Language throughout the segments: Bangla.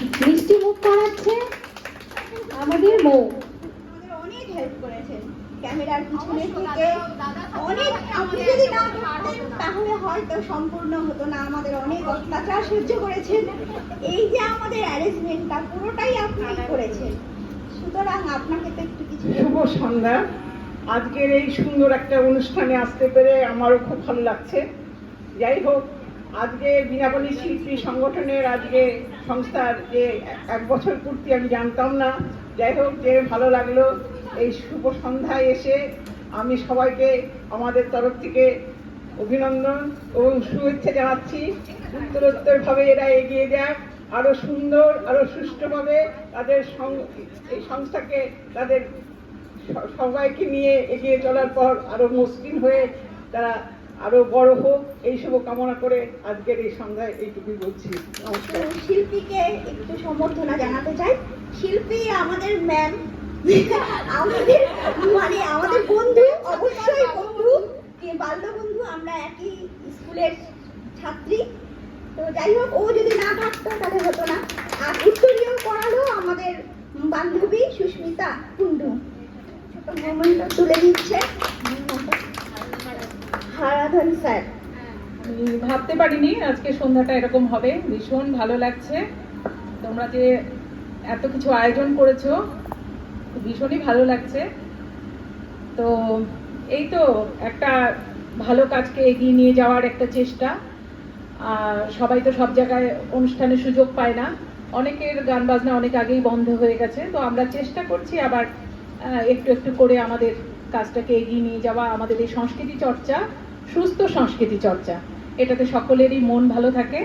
মিষ্টি মুখ করাচ্ছে? আমাদের আমাদের অনেক হেল্প করেছেন ক্যামেরার পিছনে থেকে অনেক আপনি যদি না থাকতেন তাহলে হয়তো সম্পূর্ণ হতো না। আমাদের অনেক অত্যাচার সহ্য করেছেন। এই যে আমাদের অ্যারেঞ্জমেন্টটা পুরোটাই আপনি করেছেন। সুতরাং আপনাকে তো একটু কিছু শুভ সন্ধ্যা। আজকের এই সুন্দর একটা অনুষ্ঠানে আসতে পেরে আমারও খুব ভালো লাগছে। যাই হোক আজকে বিনাপানি শিল্পী সংগঠনের আজকে সংস্থার যে এক বছর পূর্তি আমি জানতাম না। যাই হোক, যে ভালো লাগল এই শুভ সন্ধ্যায় এসে আমি সবাইকে আমাদের তরফ থেকে অভিনন্দন এবং শুভেচ্ছা জানাচ্ছি। উত্তরোত্তরভাবে এরা এগিয়ে যাক। আরও সুন্দর আরও সুষ্ঠুভাবে তাদের এই সংস্থাকে, তাদের সবাইকে নিয়ে এগিয়ে চলার পর আরও মসৃণ হয়ে তারা আরও বড় হোক, এই কামনা করে আজকের এই সন্ধ্যায় এইটুকুই বলছি। শিল্পীকে একটু সম্বর্ধনা জানাতে চাই। শিল্পী আমাদের ম্যাম আমাদের মানে আমাদের বন্ধু, অবশ্যই বন্ধু। বাল্য বন্ধু আমরা একই স্কুলের ছাত্রী। তো যাই হোক, ও যদি না থাকতো, তাহলে হতো না। আর উত্তরীয় পড়ালো আমাদের বান্ধবী সুস্মিতা কুন্ডু ছোট তুলে দিচ্ছে স্যার। ভাবতে পারিনি আজকে সন্ধ্যাটা এরকম হবে। ভীষণ ভালো লাগছে। তোমরা যে এত কিছু আয়োজন করেছ, ভীষণই ভালো লাগছে। তো এই তো একটা ভালো কাজকে এগিয়ে নিয়ে যাওয়ার একটা চেষ্টা। আর সবাই তো সব জায়গায় অনুষ্ঠানের সুযোগ পায় না। অনেকের গান বাজনা অনেক আগেই বন্ধ হয়ে গেছে। তো আমরা চেষ্টা করছি আবার একটু একটু করে আমাদের কাজটাকে এগিয়ে নিয়ে যাওয়া, আমাদের এই সংস্কৃতি চর্চা সুস্থ সংস্কৃতি চর্চা। এটাতে সকলেরই মন ভালো থাকে।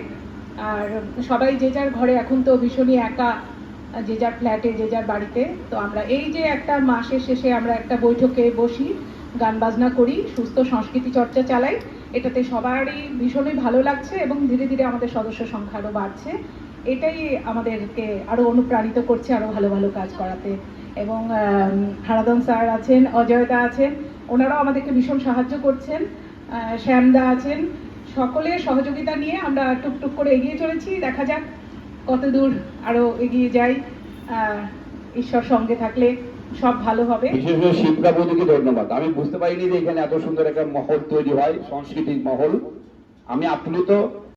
আর সবাই যে যার ঘরে এখন তো ভীষণই একা, যে যার ফ্ল্যাটে, যে যার বাড়িতে, তো আমরা এই যে একটা মাসের শেষে আমরা একটা বৈঠকে বসি, গান বাজনা করি, সুস্থ সংস্কৃতি চর্চা চালাই, এটাতে সবারই ভীষণই ভালো লাগছে এবং ধীরে ধীরে আমাদের সদস্য সংখ্যা আরও বাড়ছে। এটাই আমাদেরকে আরও অনুপ্রাণিত করছে, আরও ভালো ভালো কাজ করাতে। এবং হারাদন স্যার আছেন অজয়দা আছেন, ওনারাও আমাদেরকে ভীষণ সাহায্য করছেন। শ্যামদা আছেন। সকলের সহযোগিতা নিয়ে আমরা টুকটুক করে এগিয়ে চলেছি। দেখা যাক কত দূর আরও এগিয়ে যাই। ঈশ্বর সঙ্গে থাকলে সব ভালো হবে। বিশেষ করে শিবকা বৌদিকে ধন্যবাদ। আমি বুঝতে পারিনি যে এখানে এত সুন্দর একটা মহল তৈরি হয়, সাংস্কৃতিক মহল। আমি আপ্লুত।